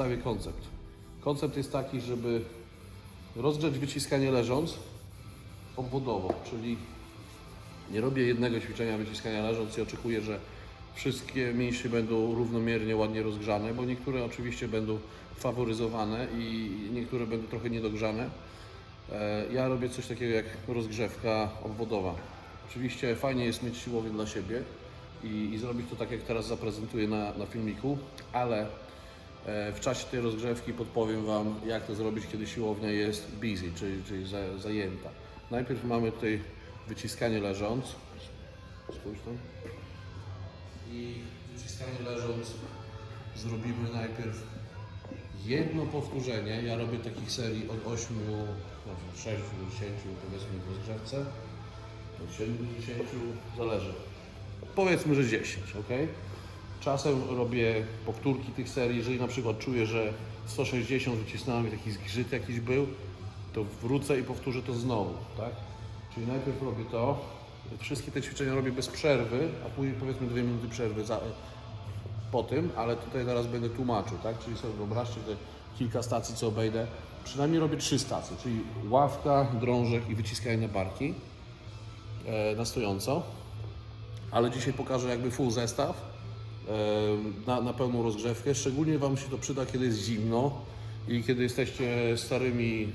przedstawię koncept. Koncept jest taki, żeby rozgrzać wyciskanie leżąc obwodowo, czyli nie robię jednego ćwiczenia wyciskania leżąc i oczekuję, że wszystkie mięśnie będą równomiernie, ładnie rozgrzane, bo niektóre oczywiście będą faworyzowane i niektóre będą trochę niedogrzane. E, Ja robię coś takiego jak rozgrzewka obwodowa. Oczywiście fajnie jest mieć siłownię dla siebie i, i zrobić to tak jak teraz zaprezentuję na, na filmiku, ale w czasie tej rozgrzewki podpowiem Wam jak to zrobić, kiedy siłownia jest busy, czyli, czyli za, zajęta. Najpierw mamy tutaj wyciskanie leżąc. Spójrz tam. I wyciskanie leżąc zrobimy najpierw jedno powtórzenie. Ja robię takich serii od 8, no, 6 do 10 powiedzmy w rozgrzewce. Od 7 do 10 zależy. Powiedzmy, że 10, ok? Czasem robię powtórki tych serii. Jeżeli na przykład czuję, że 160 wycisnąłem i taki zgrzyt jakiś był, to wrócę i powtórzę to znowu, tak? Czyli najpierw robię to. Wszystkie te ćwiczenia robię bez przerwy, a później powiedzmy 2 minuty przerwy za, po tym, ale tutaj zaraz będę tłumaczył, tak? Czyli sobie wyobraźcie te kilka stacji, co obejdę. Przynajmniej robię trzy stacje, czyli ławka, drążek i wyciskanie barki e, na stojąco. Ale dzisiaj pokażę jakby full zestaw na, na pełną rozgrzewkę. Szczególnie Wam się to przyda, kiedy jest zimno i kiedy jesteście starymi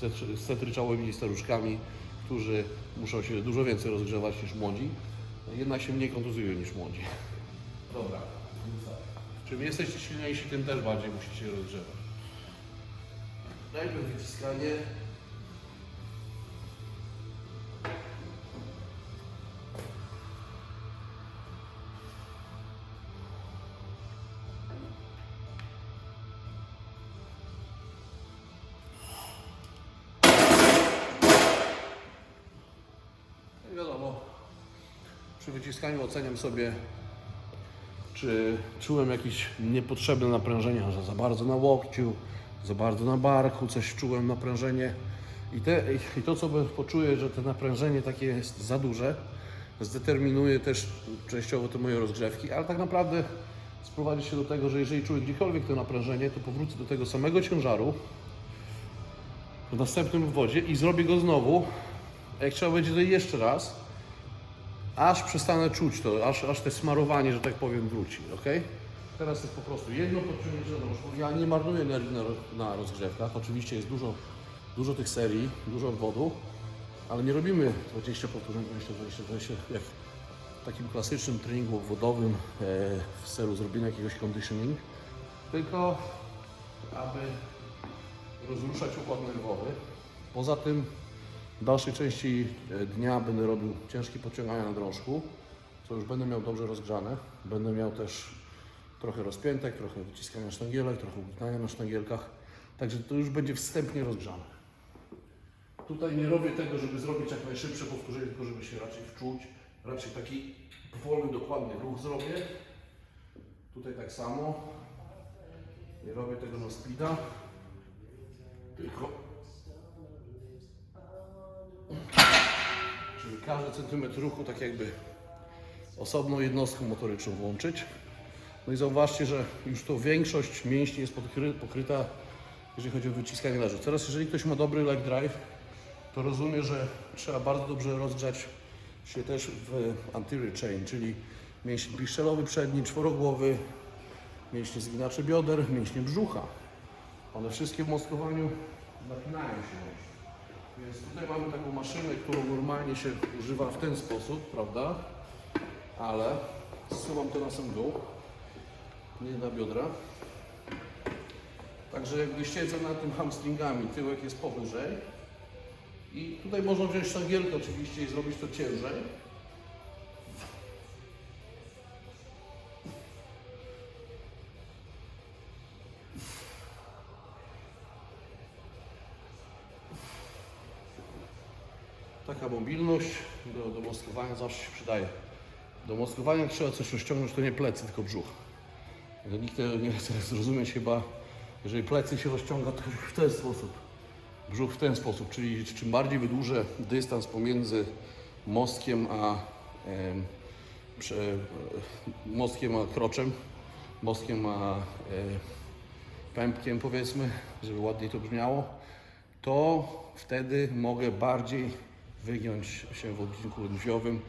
stetry- stetryczałymi staruszkami, którzy muszą się dużo więcej rozgrzewać niż młodzi. Jednak się mniej kontuzują niż młodzi. Dobra. Czym jesteście silniejsi, tym też bardziej musicie się rozgrzewać. Najpierw wyciskanie. Przy wyciskaniu oceniam sobie czy czułem jakieś niepotrzebne naprężenia, że za bardzo na łokciu, za bardzo na barku, coś czułem naprężenie. I, te, I to, co poczuję, że to naprężenie takie jest za duże, zdeterminuje też częściowo te moje rozgrzewki, ale tak naprawdę sprowadzi się do tego, że jeżeli czuję gdziekolwiek to naprężenie, to powrócę do tego samego ciężaru w następnym wodzie i zrobię go znowu. Jak trzeba będzie to jeszcze raz, aż przestanę czuć to, aż, aż te smarowanie, że tak powiem, wróci, ok? Teraz jest po prostu jedno podciągnięcie na nóżku. Ja nie marnuję energii na, na rozgrzewkach. Oczywiście jest dużo, dużo tych serii, dużo odwodu, ale nie robimy 20 powtórzeń, 20, 20, 20, jak w takim klasycznym treningu obwodowym e, w celu zrobienia jakiegoś conditioning, tylko aby rozruszać układ nerwowy. Poza tym w dalszej części e, dnia będę robił ciężkie podciągania na drążku, co już będę miał dobrze rozgrzane. Będę miał też trochę rozpiętek, trochę wyciskania sztangielek, trochę uginania na sztangielkach. Także to już będzie wstępnie rozgrzane. Tutaj nie robię tego, żeby zrobić jak najszybsze powtórzenie, tylko żeby się raczej wczuć. Raczej taki powolny, dokładny ruch zrobię. Tutaj tak samo. Nie robię tego na speeda, tylko każdy centymetr ruchu tak jakby osobną jednostką motoryczną włączyć. No i zauważcie, że już to większość mięśni jest pokryta, jeżeli chodzi o wyciskanie leżu. Teraz jeżeli ktoś ma dobry leg drive, to rozumie, że trzeba bardzo dobrze rozgrzać się też w anterior chain, czyli mięsień piszczelowy przedni, czworogłowy, mięśnie zginacze bioder, mięśnie brzucha. One wszystkie w moskowaniu napinają się. Więc tutaj mamy taką maszynę, którą normalnie się używa w ten sposób, prawda? Ale zsuwam to na sam dół, nie na biodra. Także jakby siedzę na tym hamstringami, tyłek jest powyżej. I tutaj można wziąć sztangielkę oczywiście i zrobić to ciężej. Moskowania zawsze się przydaje. Do moskowania trzeba coś rozciągnąć, to nie plecy, tylko brzuch. Nikt tego nie chce zrozumieć chyba, jeżeli plecy się rozciąga, to w ten sposób. Brzuch w ten sposób, czyli czym bardziej wydłużę dystans pomiędzy mostkiem a em, prze, e, mostkiem a kroczem, mostkiem a e, pępkiem powiedzmy, żeby ładniej to brzmiało, to wtedy mogę bardziej wygiąć się w odcinku lędźwiowym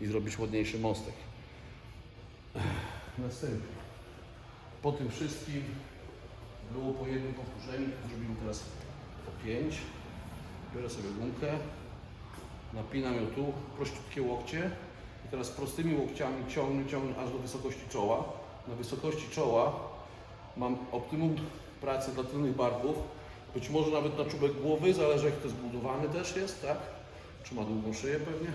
i zrobić ładniejszy mostek. Następnie. Po tym wszystkim było po jednym powtórzeniu, zrobimy teraz po 5. Biorę sobie gumkę, napinam ją tu, prościutkie łokcie i teraz prostymi łokciami ciągnę, ciągnę aż do wysokości czoła. Na wysokości czoła mam optimum pracy dla tylnych barków, być może nawet na czubek głowy, zależy jak to zbudowany też jest, tak? Czy ma długą szyję pewnie.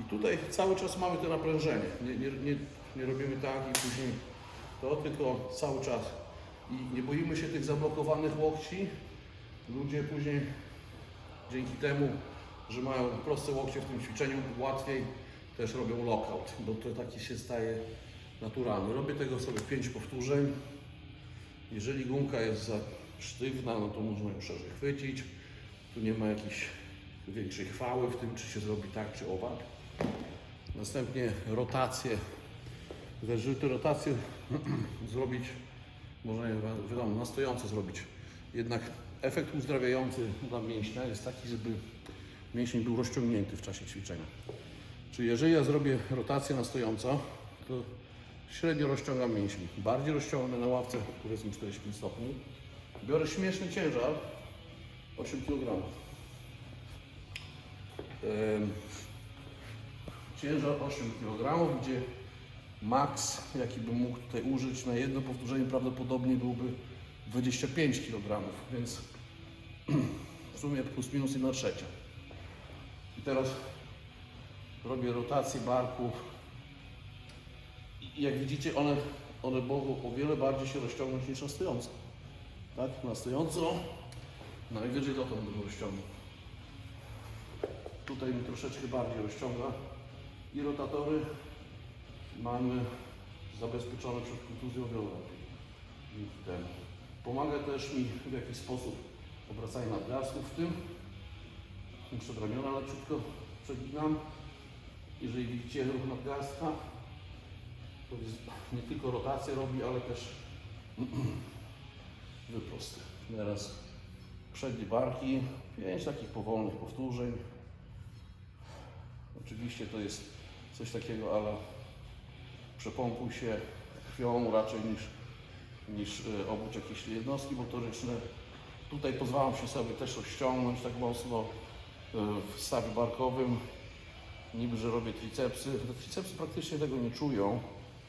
I tutaj cały czas mamy to naprężenie. Nie, nie, nie, nie robimy tak i później to, tylko cały czas. I nie boimy się tych zablokowanych łokci. Ludzie później dzięki temu, że mają proste łokcie w tym ćwiczeniu, łatwiej też robią lockout, bo to taki się staje naturalny. Robię tego sobie 5 powtórzeń. Jeżeli gumka jest za sztywna, no to można ją szerzej chwycić. Tu nie ma jakiejś większej chwały w tym, czy się zrobi tak, czy owak. Następnie rotacje. Też, żeby te rotacje zrobić, można je wiadomo, na stojąco zrobić. Jednak efekt uzdrawiający dla mięśnia jest taki, żeby mięsień był rozciągnięty w czasie ćwiczenia. Czyli jeżeli ja zrobię rotację na stojąco, to średnio rozciągam mięsień. Bardziej rozciągnę na ławce, powiedzmy 45 stopni. Biorę śmieszny ciężar, 8 kg. Ciężar 8 kg, gdzie maks, jaki bym mógł tutaj użyć na jedno powtórzenie prawdopodobnie byłby 25 kg, więc w sumie plus minus 1 trzecia. I teraz robię rotację barków i jak widzicie one, one mogą o wiele bardziej się rozciągnąć niż na stojąco. Tak? Na stojąco najwyżej dotąd będą rozciągnąć. Tutaj mi troszeczkę bardziej rozciąga i rotatory mamy zabezpieczone przed kontuzją temu. Pomaga też mi w jakiś sposób obracanie nadgarstków w tym. Przed ramiona leciutko przeginam. Jeżeli widzicie ruch nadgarstka, to jest, nie tylko rotację robi, ale też wyprost. Teraz przednie barki, pięć takich powolnych powtórzeń. Oczywiście to jest coś takiego, ale przepompuj się krwią raczej niż, niż y, obudź jakieś jednostki motoryczne. Tutaj pozwalam się sobie też rozciągnąć tak mocno y, w stawie barkowym. Niby, że robię tricepsy. Te tricepsy praktycznie tego nie czują.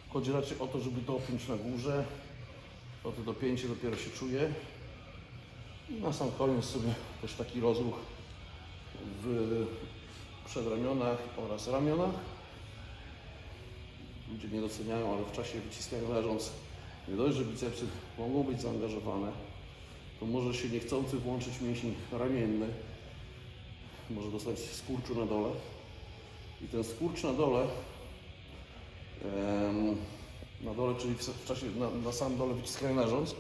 Chodzi raczej o to, żeby dopiąć na górze. O to dopięcie dopiero się czuje. I na sam koniec sobie też taki rozruch w przedramionach oraz ramionach. Ludzie nie doceniają, ale w czasie wyciskania leżąc, nie dość, że bicepsy mogą być zaangażowane, to może się niechcący włączyć mięsień ramienny, może dostać skurczu na dole. I ten skurcz na dole, na dole, czyli w czasie, na, na samym dole wyciskania leżąc,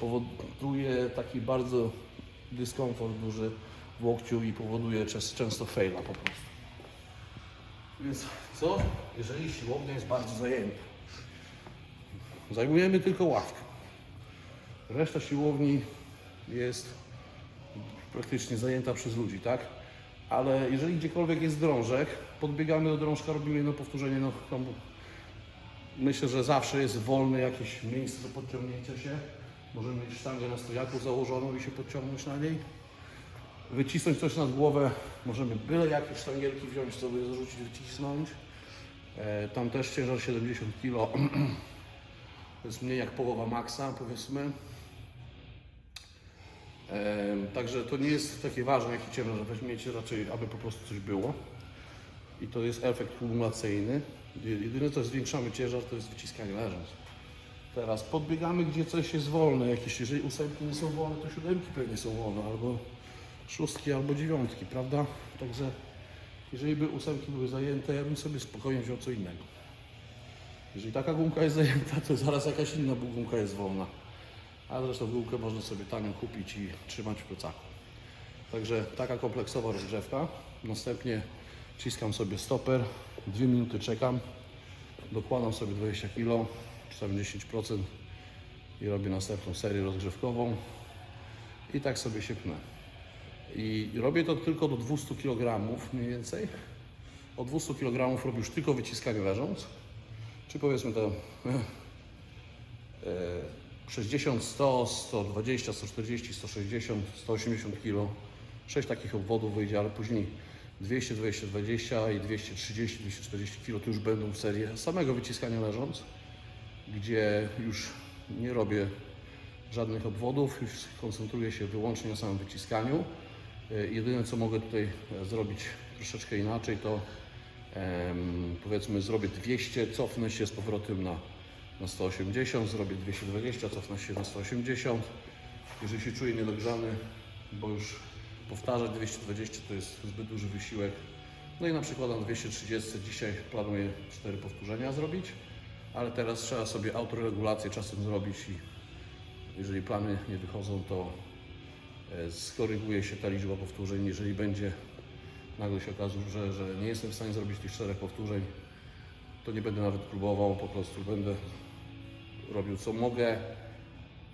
powoduje taki bardzo dyskomfort duży w łokciu i powoduje często faila po prostu. Więc co, jeżeli siłownia jest bardzo zajęta? Zajmujemy tylko ławkę. Reszta siłowni jest praktycznie zajęta przez ludzi, tak? Ale jeżeli gdziekolwiek jest drążek, podbiegamy do drążka, robimy jedno powtórzenie, no tam myślę, że zawsze jest wolne jakieś miejsce do podciągnięcia się. Możemy mieć sztangę na stojaku założoną i się podciągnąć na niej. Wycisnąć coś nad głowę, możemy byle jakieś sztangielki wziąć sobie, zarzucić, wycisnąć. E, tam też ciężar 70 kg. To jest mniej jak połowa maksa, powiedzmy. E, Także to nie jest takie ważne, jaki ciężar weźmiecie, raczej aby po prostu coś było. I to jest efekt kumulacyjny. Jedyne co zwiększamy ciężar to jest wyciskanie leżąc. Teraz podbiegamy, gdzie coś jest wolne. Jakieś, jeżeli ósemki nie są wolne, to siódemki pewnie są wolne, albo szóstki, albo dziewiątki, prawda? Także jeżeli by ósemki były zajęte, ja bym sobie spokojnie wziął co innego. Jeżeli taka gumka jest zajęta, to zaraz jakaś inna gumka jest wolna. A zresztą gumkę można sobie tanio kupić i trzymać w plecaku. Także taka kompleksowa rozgrzewka. Następnie ciskam sobie stoper, dwie minuty czekam, dokładam sobie 20 kg, czy tam 10% i robię następną serię rozgrzewkową i tak sobie się pnę. I robię to tylko do 200 kg mniej więcej. Od 200 kg robię już tylko wyciskanie leżąc, czy powiedzmy to e, 60, 100, 120, 140, 160, 180 kg. 6 takich obwodów wyjdzie, ale później 200, 220 i 230, 240 kg to już będą w serii samego wyciskania leżąc, gdzie już nie robię żadnych obwodów, już koncentruję się wyłącznie na samym wyciskaniu. E, Jedyne co mogę tutaj e, zrobić troszeczkę inaczej to powiedzmy zrobię 200, cofnę się z powrotem na, na 180, zrobię 220, cofnę się na 180. Jeżeli się czuję niedogrzany, bo już powtarzać 220 to jest zbyt duży wysiłek. No i na przykład na 230 dzisiaj planuję 4 powtórzenia zrobić, ale teraz trzeba sobie autoregulację czasem zrobić i jeżeli plany nie wychodzą, to skoryguje się ta liczba powtórzeń. Jeżeli będzie nagle się okaże, że, że nie jestem w stanie zrobić tych czterech powtórzeń, to nie będę nawet próbował, po prostu będę robił co mogę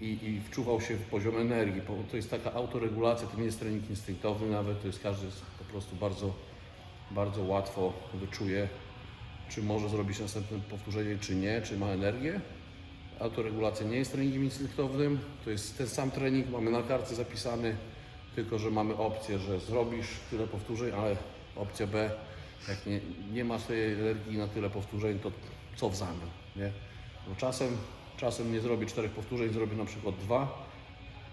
i, i wczuwał się w poziom energii, to jest taka autoregulacja, to nie jest trening instynktowny nawet, to jest każdy po prostu bardzo, bardzo łatwo wyczuje, czy może zrobić następne powtórzenie, czy nie, czy ma energię. Autoregulacja nie jest treningiem instynktownym, to jest ten sam trening, mamy na kartce zapisany, tylko że mamy opcję, że zrobisz tyle powtórzeń, ale opcja B, jak nie, nie masz tej energii na tyle powtórzeń, to co w zamian, nie? Bo czasem, czasem nie zrobię czterech powtórzeń, zrobię na przykład dwa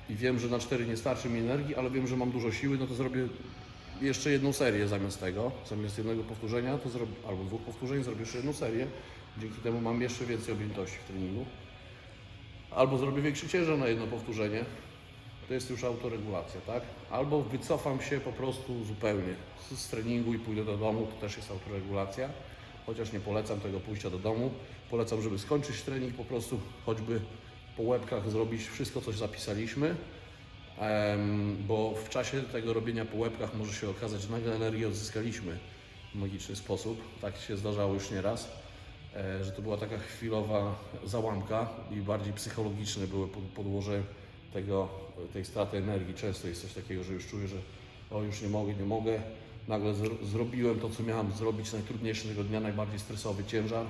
i wiem, że na cztery nie starczy mi energii, ale wiem, że mam dużo siły, no to zrobię jeszcze jedną serię zamiast tego, zamiast jednego powtórzenia, to zrobię, albo dwóch powtórzeń, zrobię jeszcze jedną serię. Dzięki temu mam jeszcze więcej objętości w treningu. Albo zrobię większy ciężar na jedno powtórzenie, to jest już autoregulacja, tak? Albo wycofam się po prostu zupełnie z, treningu i pójdę do domu, to też jest autoregulacja. Chociaż nie polecam tego pójścia do domu. Polecam, żeby skończyć trening, po prostu choćby po łebkach zrobić wszystko, co zapisaliśmy. Bo w czasie tego robienia po łebkach może się okazać, że nagle energię odzyskaliśmy w magiczny sposób. Tak się zdarzało już nieraz, e, że to była taka chwilowa załamka i bardziej psychologiczne były pod- podłoże tego, tej straty energii. Często jest coś takiego, że już czuję, że o już nie mogę, nie mogę. Nagle zro- zrobiłem to, co miałem zrobić najtrudniejszy tego dnia, najbardziej stresowy ciężar.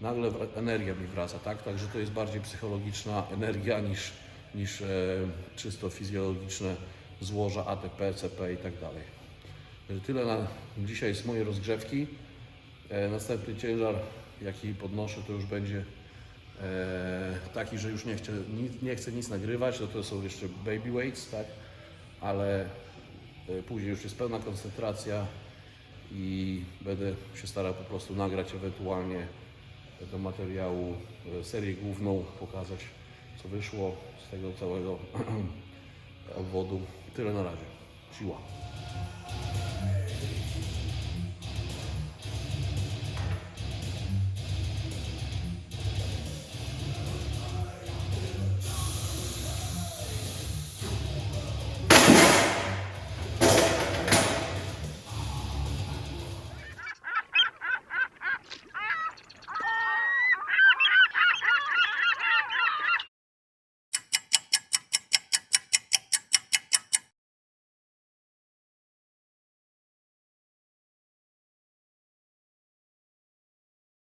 Nagle energia mi wraca, tak? Także to jest bardziej psychologiczna energia niż, niż e, czysto fizjologiczne złoża ATP, CP i tak dalej. Tyle na dzisiaj z mojej rozgrzewki. E, następny ciężar, jaki podnoszę, to już będzie e, taki, że już nie chcę, nie chcę nic nagrywać, no to są jeszcze baby weights, tak? Ale e, później już jest pełna koncentracja i będę się starał po prostu nagrać ewentualnie do materiału e, serię główną, pokazać co wyszło z tego całego obwodu. Tyle na razie. Siła.